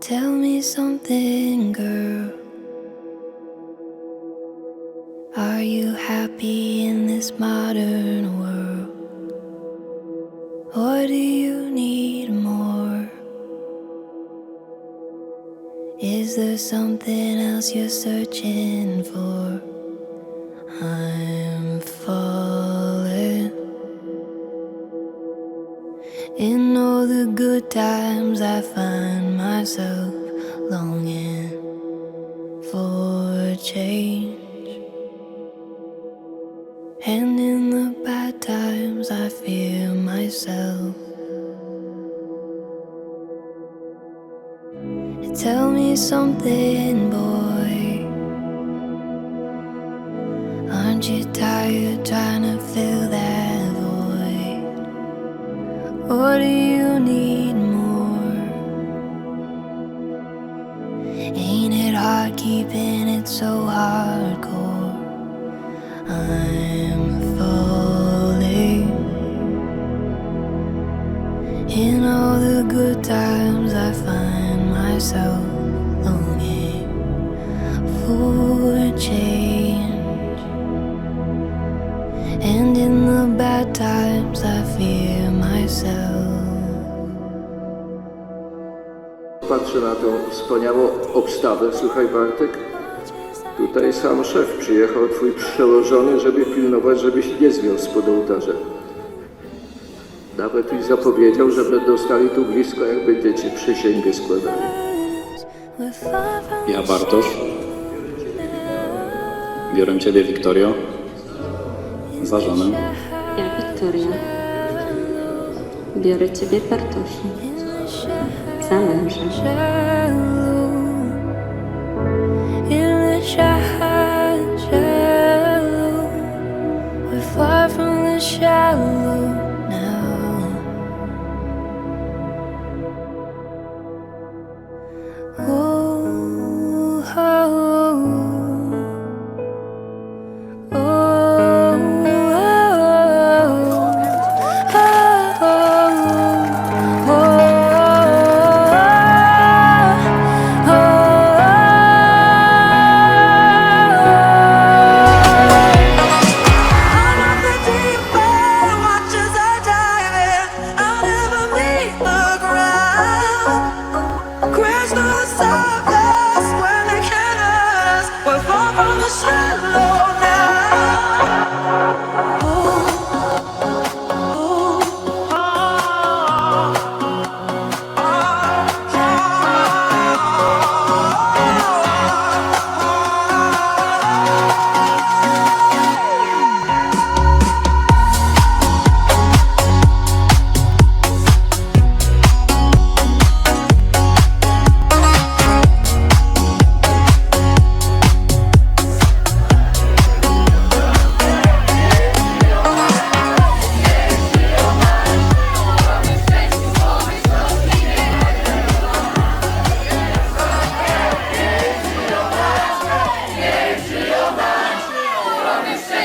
Tell me something, girl. Are you happy in this modern world? Or do you need more? Is there something else you're searching for? I'm In all the good times, I find myself longing for change. And in the bad times, I fear myself. Tell me something, boy. Or do you need more? Ain't it hard keeping it so hardcore? I'm falling. In all the good times, I find myself Patrzę na tą wspaniałą obstawę. Słuchaj Bartek, tutaj sam szef przyjechał, twój przełożony, żeby pilnować, żebyś nie zwiał spod ołtarza. Nawet i zapowiedział, że będą stali tu blisko, jak będziecie przysięgę składali. We're far from Ja, Bartosz, biorę Ciebie, Wiktorio, za żonę Ja, Wiktoria, Беру тебе картофель. самое уже. Shallow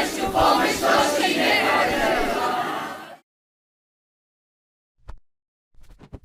Deus o povo